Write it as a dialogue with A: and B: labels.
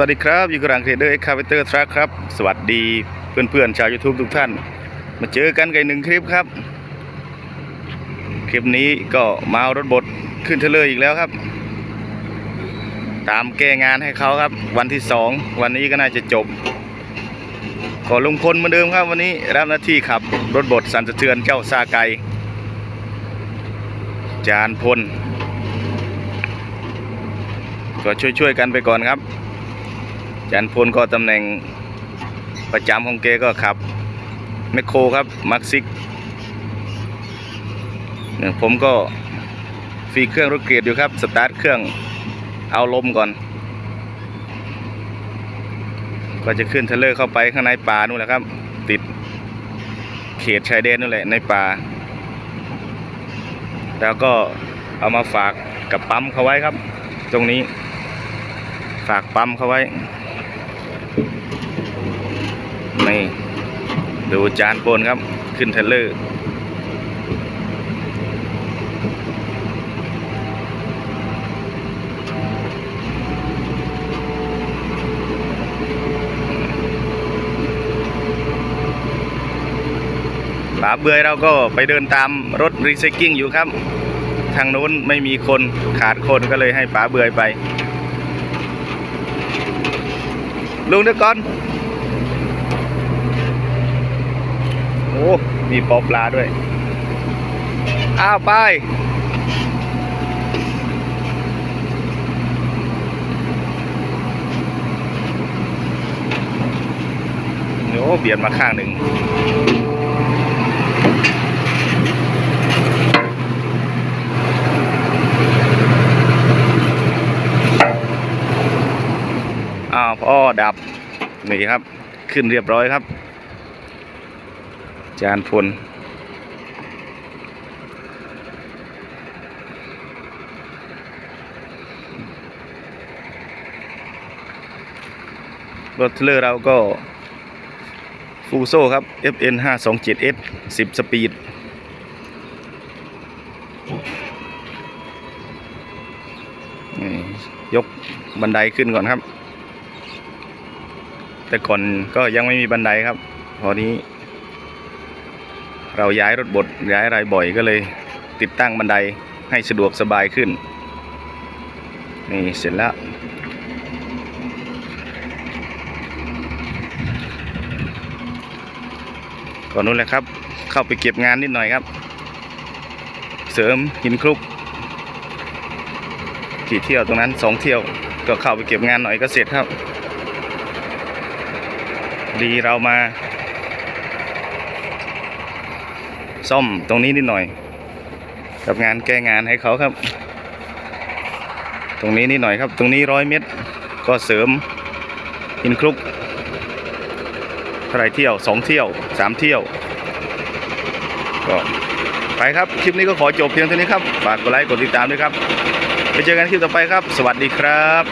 A: วัสดีครับ อยู่กับรังเทรดเดอร์เอ็กคาเวเตอร์ทรัคครับ สวัสดีเพื่อนๆชาว YouTube ทุกท่าน มาเจอกันกันหนึ่งคลิปครับ คลิปนี้ก็มาเอารถบดขึ้นเทเลอร์อีกแล้วครับ ตามแก้งานให้เขาครับ วันที่สองวันนี้ก็น่าจะจบก็ลุงพลเหมือนเดิมครับ วันนี้รับหน้าที่ขับ รถบดสันสะเทือนเจ้าซาไกจานพลก็ช่วยๆกันไปก่อนครับ จันพลก็ตำแหน่งประจำของเกก็ขับแมคโครครับมักซิกเนี่ยผมก็ฟรีเครื่องรถเกียร์อยู่ครับ สตาร์ทเครื่องเอาลมก่อน ก็จะขึ้นเทเลอร์เข้าไปข้างในป่านู่นแหละครับ ติดเขตชายแดนนู่นแหละในป่า แล้วก็เอามาฝากกับปั๊มเขาไว้ครับ ตรงนี้ ฝากปั๊มเขาไว้ นี่ดูจานโปนครับ ขึ้นเทรเลอร์ป๋าเบื่อเราก็ไปเดินตามรถรีไซเคิลอยู่ครับ ทางนู้นไม่มีคนขาดคนก็เลยให้ป๋าเบื่อไป ลุงเดี๋ยวก่อน โอ้มีปอปลาด้วย อ้าวไป โอ้เบียดมาข้างหนึ่งอ้าวพ่อดับ นี่ครับ ขึ้นเรียบร้อยครับ จานพลรถเทเลอร์เราก็ ฟูโซครับ FN 527S 10 สปีด ยกบันไดขึ้นก่อนครับ แต่ก่อนก็ยังไม่มีบันไดครับ พอนี้ เราย้ายรถบดย้ายอะไรบ่อยก็เลย ติดตั้งบันไดให้สะดวกสบายขึ้น นี่เสร็จแล้ว ก่อนนู้นแหละครับ เข้าไปเก็บงานนิดหน่อยครับ เสริมหินคลุก กี่เที่ยวตรงนั้นสองเที่ยว ก็เข้าไปเก็บงานหน่อยก็เสร็จครับ ดีเรามา ซ่อมตรงนี้นิดหน่อย กับงานแก้งานให้เขาครับ ตรงนี้นิดหน่อยครับ ตรงนี้ร้อยเมตร ก็เสริมอินคลุกเท่าไรเที่ยวสองเที่ยวสามเที่ยวก็ไปครับ คลิปนี้ก็ขอจบเพียงเท่านี้ครับ ฝากกดไลค์กดติดตามด้วยครับ ไปเจอกันคลิปต่อไปครับ สวัสดีครับ